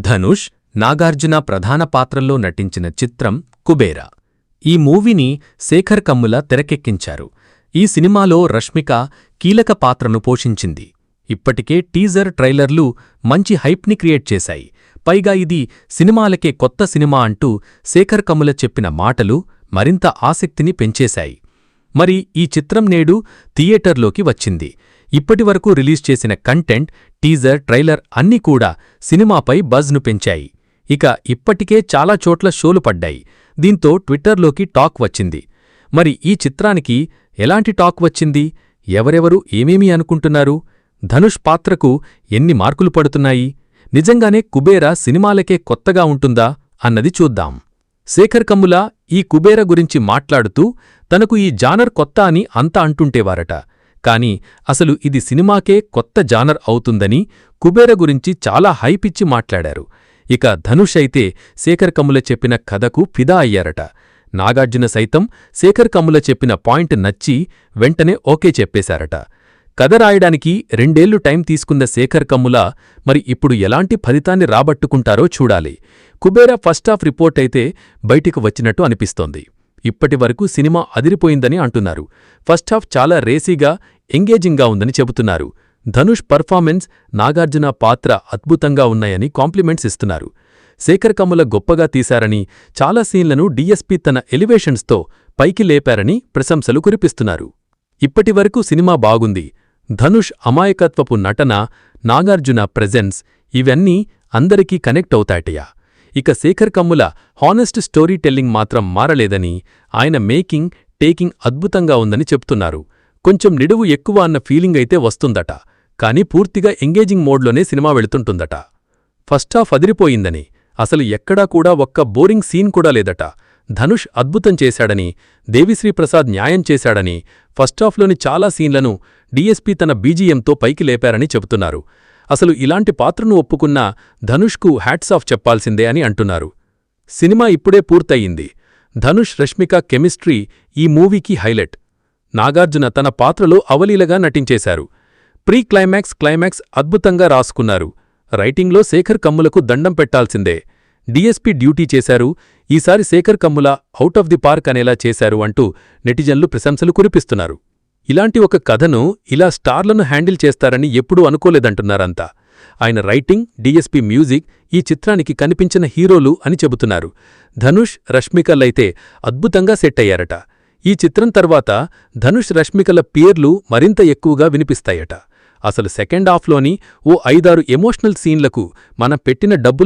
ధనుష్ నాగార్జున ప్రధాన పాత్రల్లో నటించిన చిత్రం కుబేరా. ఈ మూవీని శేఖర్ కమ్ముల తెరకెక్కించారు. ఈ సినిమాలో రష్మిక కీలక పాత్రను పోషించింది. ఇప్పటికే టీజర్ ట్రైలర్లు మంచి హైప్ని క్రియేట్ చేశాయి. పైగా ఇది సినిమాలకే కొత్త సినిమా అంటూ శేఖర్ కమ్ముల చెప్పిన మాటలు మరింత ఆసక్తిని పెంచేశాయి. మరి ఈ చిత్రం నేడు థియేటర్లోకి వచ్చింది. ఇప్పటివరకు రిలీజ్ చేసిన కంటెంట్ టీజర్ ట్రైలర్ అన్నీ కూడా సినిమాపై బజ్ను పెంచాయి. ఇక ఇప్పటికే చాలా చోట్ల షోలు పడ్డాయి. దీంతో ట్విట్టర్లోకి టాక్ వచ్చింది. మరి ఈ చిత్రానికి ఎలాంటి టాక్ వచ్చింది? ఎవరెవరు ఏమేమీ అనుకుంటున్నారు? ధనుష్ పాత్రకు ఎన్ని మార్కులు పడుతున్నాయి? నిజంగానే కుబేరా సినిమాలకే కొత్తగా ఉంటుందా అన్నది చూద్దాం. శేఖర్ కమ్ముల ఈ కుబేర గురించి మాట్లాడుతూ తనకు ఈ జానర్ కొత్త అని అంతా అంటుంటేవారట. కాని అసలు ఇది సినిమాకే కొత్త జానర్ అవుతుందని కుబేర గురించి చాలా హైపిచ్చి మాట్లాడారు. ఇక ధనుష్ అయితే శేఖర్ కమ్ముల చెప్పిన కథకు ఫిదా అయ్యారట. నాగార్జున సైతం శేఖర్ కమ్ముల చెప్పిన పాయింట్ నచ్చి వెంటనే ఓకే చెప్పేశారట. కథ రాయడానికి రెండేళ్ళు టైం తీసుకున్న శేఖర్ కమ్ముల మరి ఇప్పుడు ఎలాంటి ఫలితాన్ని రాబట్టుకుంటారో చూడాలి. కుబేరా ఫస్ట్ హాఫ్ రిపోర్ట్ అయితే బయటికి వచ్చినట్టు అనిపిస్తోంది. ఇప్పటి వరకు సినిమా అదిరిపోయిందని అంటున్నారు. ఫస్ట్ హాఫ్ చాలా రేసీగా ఎంగేజింగ్గా ఉందని చెబుతున్నారు. ధనుష్ పర్ఫార్మెన్స్ నాగార్జున పాత్ర అద్భుతంగా ఉన్నాయని కాంప్లిమెంట్స్ ఇస్తున్నారు. శేఖర్ కమ్ముల గొప్పగా తీశారని చాలా సీన్లను డీఎస్పీ తన ఎలివేషన్స్తో పైకి లేపారని ప్రశంసలు కురిపిస్తున్నారు. ఇప్పటివరకు సినిమా బాగుంది. ధనుష్ అమాయకత్వపు నటన నాగార్జున ప్రెజెన్స్ ఇవన్నీ అందరికీ కనెక్ట్ అవుతాయటయా ఇక Shekhar Kammula honest storytelling మాత్రం మారలేదని ఆయన మేకింగ్ టేకింగ్ అద్భుతంగా ఉందని చెప్తున్నారు. కొంచెం నిడువు ఎక్కువ అన్న ఫీలింగ్ అయితే వస్తుందట. కానీ పూర్తిగా ఎంగేజింగ్ మోడ్లోనే సినిమా వెళుతుంటుందట. ఫస్ట్ హాఫ్ అదిరిపోయిందని అసలు ఎక్కడా కూడా ఒక్క బోరింగ్ సీన్ కూడా లేదట. ధనుష్ అద్భుతం చేశాడని దేవిశ్రీప్రసాద్ న్యాయం చేశాడని ఫస్టాఫ్లోని చాలా సీన్లను డీఎస్పీ తన బీజీఎంతో పైకి లేపారని చెబుతున్నారు. అసలు ఇలాంటి పాత్రను ఒప్పుకున్న ధనుష్కు హ్యాట్స్ ఆఫ్ చెప్పాల్సిందే అని అంటున్నారు. సినిమా ఇప్పుడే పూర్తయింది. ధనుష్ రష్మిక కెమిస్ట్రీ ఈ మూవీకి హైలైట్. నాగార్జున తన పాత్రలో అవలీలగా నటించేశారు. ప్రీ క్లైమాక్స్ క్లైమాక్స్ అద్భుతంగా రాసుకున్నారు. రైటింగ్లో శేఖర్ కమ్ములకు దండం పెట్టాల్సిందే. డీఎస్పీ డ్యూటీ చేశారు. ఈసారి Sekhar Kammula out of the park అనేలా చేశారు అంటూ నెటిజన్లు ప్రశంసలు కురిపిస్తున్నారు. ఇలాంటి ఒక కథను ఇలా స్టార్లను హ్యాండిల్ చేస్తారని ఎప్పుడూ అనుకోలేదంటున్నారంతా. ఆయన రైటింగ్ డిఎస్పీ మ్యూజిక్ ఈ చిత్రానికి కనిపించిన హీరోలు అని చెబుతున్నారు. ధనుష్ రష్మికలైతే అద్భుతంగా సెట్ అయ్యారట ఈ చిత్రం తర్వాత ధనుష్ రష్మికల పేర్లు మరింత ఎక్కువగా వినిపిస్తాయట. అసలు సెకండ్ హాఫ్లోని ఓ ఐదారు ఎమోషనల్ సీన్లకు మనం పెట్టిన డబ్బు